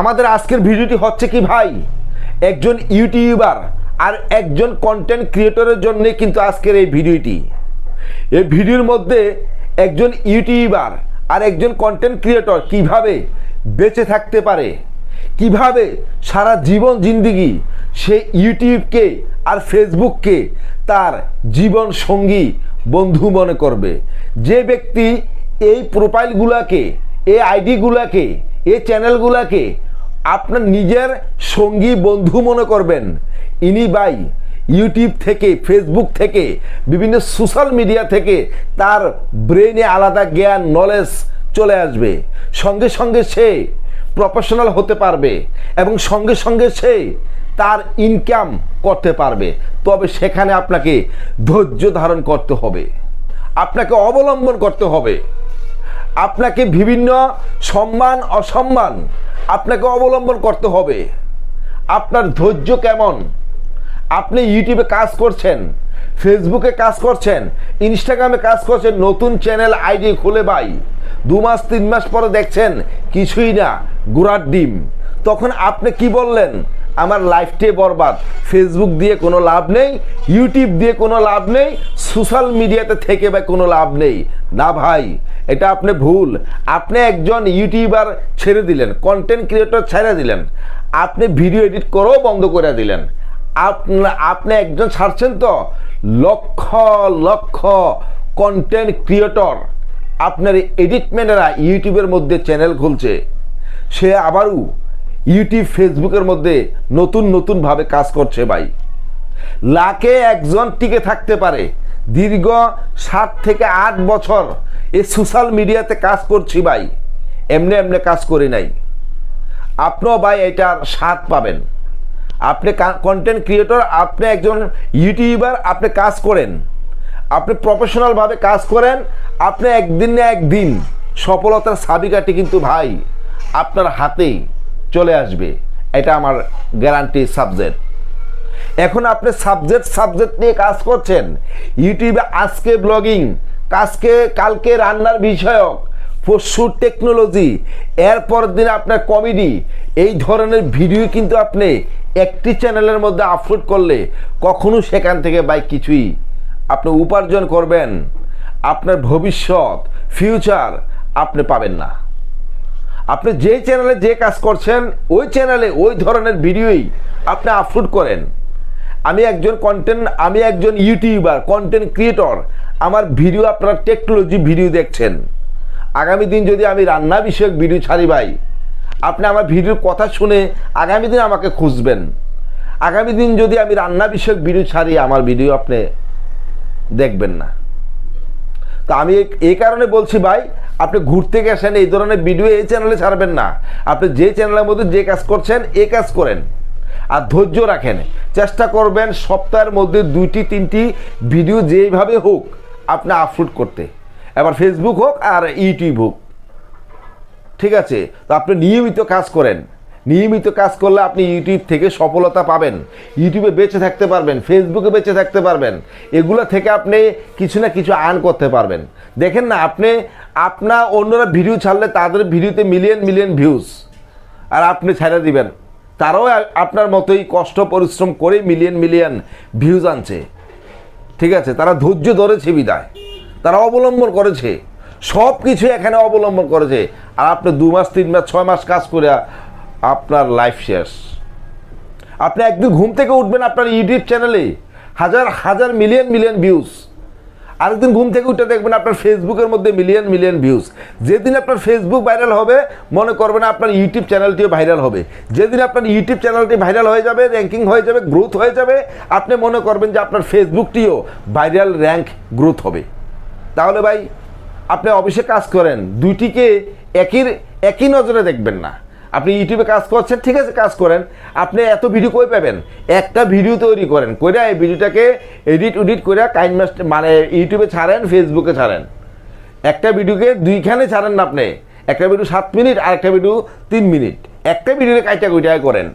আমাদের আজকের ভিডিওটি হচ্ছে কি ভাই? একজন ইউটিউবার আর একজন কন্টেন্ট ক্রিয়েটরের জন্যে কিন্তু আজকের এই ভিডিওটি। এই ভিডিওর মধ্যে একজন ইউটিউবার আর একজন কন্টেন্ট ক্রিয়েটর কীভাবে বেঁচে থাকতে পারে, কীভাবে সারা জীবন জিন্দিগি সে ইউটিউবকে আর ফেসবুককে তার জীবন সঙ্গী বন্ধু মনে করবে। যে ব্যক্তি এই প্রোফাইলগুলোকে এই আইডিগুলোকে এই চ্যানেলগুলোকে আপনার নিজের সঙ্গী বন্ধু মনে করবেন। ইনি বাই ইউটিউব থেকে, ফেসবুক থেকে, বিভিন্ন সোশ্যাল মিডিয়া থেকে তার ব্রেনে আলাদা জ্ঞান নলেজ চলে আসবে। সঙ্গে সঙ্গে সে প্রফেশনাল হতে পারবে এবং সঙ্গে সঙ্গে সে তার ইনকাম করতে পারবে। তবে সেখানে আপনাকে ধৈর্য ধারণ করতে হবে। আপনাকে অবলম্বন করতে হবে। আপনাকে বিভিন্ন সম্মান, অসম্মান আপনাকে অবলম্বন করতে হবে। আপনার ধৈর্য কেমন? আপনি ইউটিউবে কাজ করছেন, ফেসবুকে কাজ করছেন, ইনস্টাগ্রামে কাজ করছেন, নতুন চ্যানেল আইডি খুলে বাই। দু মাস, তিন মাস পরে দেখছেন কিছুই না, গুড়ার ডিম। তখন আপনি কি বললেন? আমার লাইফটাই বরবাদ। ফেসবুক দিয়ে কোনো লাভ নেই, ইউটিউব দিয়ে কোনো লাভ নেই, সোশ্যাল মিডিয়াতে থেকে বা কোনো লাভ নেই। না ভাই এটা আপনি ভুল। আপনি একজন ইউটিউবার ছেড়ে দিলেন কন্টেন্ট ক্রিয়েটর ছেড়ে দিলেন। আপনি ভিডিও এডিট করেও বন্ধ করে দিলেন। আপনা, আপনি একজন ছাড়ছেন তো? লক্ষ লক্ষ কন্টেন্ট ক্রিয়েটর আপনার এডিটম্যানেরা ইউটিউবের মধ্যে চ্যানেল খুলছে। সে আবারও ইউটিউব ফেসবুকের মধ্যে নতুন নতুনভাবে কাজ করছে ভাই। লাখে একজন টিকে থাকতে পারে। দীর্ঘ সাত থেকে আট বছর এই সোশ্যাল মিডিয়াতে কাজ করছি ভাই। এমনি এমনি কাজ করি নাই। আপনিও ভাই এটার স্বাদ পাবেন। আপনি কন্টেন্ট ক্রিয়েটর আপনি একজন ইউটিউবার আপনি কাজ করেন। আপনি প্রফেশনালভাবে কাজ করেন, আপনি একদিন না একদিন সফলতার সাবিকাটি কিন্তু ভাই আপনার হাতেই চলে আসবে। এটা আমার গ্যারান্টি সাবজেক্ট এখন আপনি সাবজেক্ট সাবজেক্ট নিয়ে কাজ করছেন। ইউটিউবে আজকে ব্লগিং আজকে কালকে রান্নার বিষয়ক, পশু টেকনোলজি এরপর দিন আপনার কমেডি এই ধরনের ভিডিও কিন্তু আপনি একটি চ্যানেলের মধ্যে আপলোড করলে কখনো সেখান থেকে বাই কিছুই আপনি উপার্জন করবেন। আপনার ভবিষ্যৎ ফিউচার আপনি পাবেন না। আপনি যে চ্যানেলে যে কাজ করছেন, ওই চ্যানেলে ওই ধরনের ভিডিওই আপনি আপলোড করেন। আমি একজন কন্টেন্ট আমি একজন ইউটিউবার কন্টেন্ট ক্রিয়েটর আমার ভিডিও আপনারা টেকনোলজি ভিডিও দেখছেন। আগামী দিন যদি আমি রান্না বিষয়ক ভিডিও ছাড়ি ভাই, আপনি আমার ভিডিওর কথা শুনে আগামী দিন আমাকে খুঁজবেন। আগামী দিন যদি আমি রান্না বিষয়ক ভিডিও ছাড়ি, আমার ভিডিও আপনি দেখবেন না। তো আমি এই- কারণে বলছি ভাই, আপনি ঘুরতে গেছেন, এই ধরনের ভিডিও এই চ্যানেলে ছাড়বেন না। আপনি যে চ্যানেলের মধ্যে যে কাজ করছেন এই কাজ করেন। আর ধৈর্য রাখেন। চেষ্টা করবেন সপ্তাহের মধ্যে দুইটি, তিনটি ভিডিও যেইভাবে হোক আপনি আপলোড করতে। এবার ফেসবুক হোক আর ইউটিউব হোক। ঠিক আছে? তো আপনি নিয়মিত কাজ করেন। নিয়মিত কাজ করলে আপনি ইউটিউব থেকে সফলতা পাবেন। ইউটিউবে বেঁচে থাকতে পারবেন ফেসবুকে বেঁচে থাকতে পারবেন। এগুলো থেকে আপনি কিছু না কিছু আর্ন করতে পারবেন। দেখেন না, আপনি আপনার অন্যরা ভিডিও ছাড়লে তাদের ভিডিওতে মিলিয়ন মিলিয়ন ভিউজ আর আপনি ছেড়ে দিবেন। তারাও আপনার মতোই কষ্ট, পরিশ্রম করে মিলিয়ন মিলিয়ন ভিউজ আনছে। ঠিক আছে? তারা ধৈর্য ধরেছে বিদায়। তারা অবলম্বন করেছে। সব কিছু এখানে অবলম্বন করেছে। আর আপনি দু মাস, তিন মাস, ছয় মাস কাজ করে আপনার লাইফ শেষ। আপনি একদিন ঘুম থেকে উঠবেন আপনার ইউটিউব চ্যানেলে হাজার হাজার মিলিয়ন মিলিয়ন ভিউজ আরেকদিন ঘুম থেকে উঠে দেখবেন আপনার ফেসবুকের মধ্যে মিলিয়ন মিলিয়ন ভিউজ যেদিন আপনার ফেসবুক ভাইরাল হবে, মনে করবেন আপনার ইউটিউব চ্যানেলটিও ভাইরাল হবে। যেদিন আপনার ইউটিউব চ্যানেলটি ভাইরাল হয়ে যাবে র্যাঙ্কিং হয়ে যাবে গ্রোথ হয়ে যাবে, আপনি মনে করবেন যে আপনার ফেসবুকটিও ভাইরাল র্যাঙ্ক গ্রোথ হবে। তাহলে ভাই, আপনি অফিসে কাজ করেন, দুইটিকে একই একই নজরে দেখবেন না। আপনি ইউটিউবে কাজ করছেন, ঠিক আছে, কাজ করেন। আপনি এত ভিডিও কই পাবেন? একটা ভিডিও তৈরি করেন, কইরা এই ভিডিওটাকে এডিট উডিট করে কাইন মাস্টার মানে ইউটিউবে ছাড়েন ফেসবুকে ছাড়েন। একটা ভিডিওকে দুইখানে ছাড়েন না আপনি। একটা ভিডিও সাত মিনিট, আর একটা ভিডিও তিন মিনিট। একটা ভিডিওতে কাইটা কইটা করেন।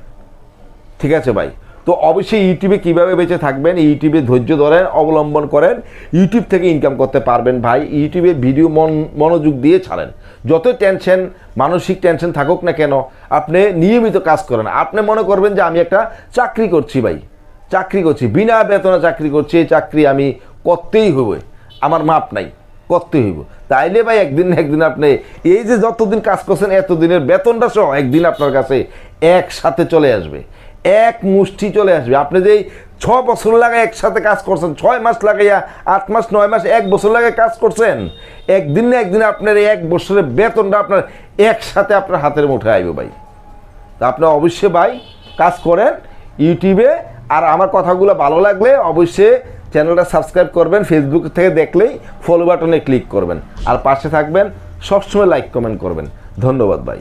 ঠিক আছে ভাই? তো অবশ্যই ইউটিউবে কীভাবে বেঁচে থাকবেন ইউটিউবে ধৈর্য ধরেন, অবলম্বন করেন ইউটিউব থেকে ইনকাম করতে পারবেন ভাই। ইউটিউবে ভিডিও মন, মনোযোগ দিয়ে ছাড়েন। যত টেনশন মানসিক টেনশন থাকুক না কেন, আপনি নিয়মিত কাজ করেন। আপনি মনে করবেন যে আমি একটা চাকরি করছি ভাই। চাকরি করছি। বিনা বেতনে চাকরি করছি, এই চাকরি আমি করতেই হবে আমার মাপ নাই করতে হইব। তাইলে ভাই একদিন না একদিন আপনি এই যে যতদিন কাজ করছেন, এতদিনের বেতনটা সহ একদিন আপনার কাছে একসাথে চলে আসবে। এক মুষ্টি চলে আসবে। আপনি যেই ছ বছর লাগে একসাথে কাজ করছেন, ছয় মাস লাগাইয়া আট মাস, নয় মাস, এক বছর লাগে কাজ করছেন, একদিন না একদিন আপনার এই এক বছরের বেতনটা আপনার একসাথে আপনার হাতের মুঠে আইবে ভাই। তা আপনি অবশ্যই ভাই কাজ করেন ইউটিউবে, আর আমার কথাগুলো ভালো লাগলে অবশ্যই চ্যানেলটা সাবস্ক্রাইব করবেন ফেসবুক থেকে দেখলেই ফলো বাটনে ক্লিক করবেন, আর পাশে থাকবেন, সবসময় লাইক কমেন্ট করবেন। ধন্যবাদ ভাই।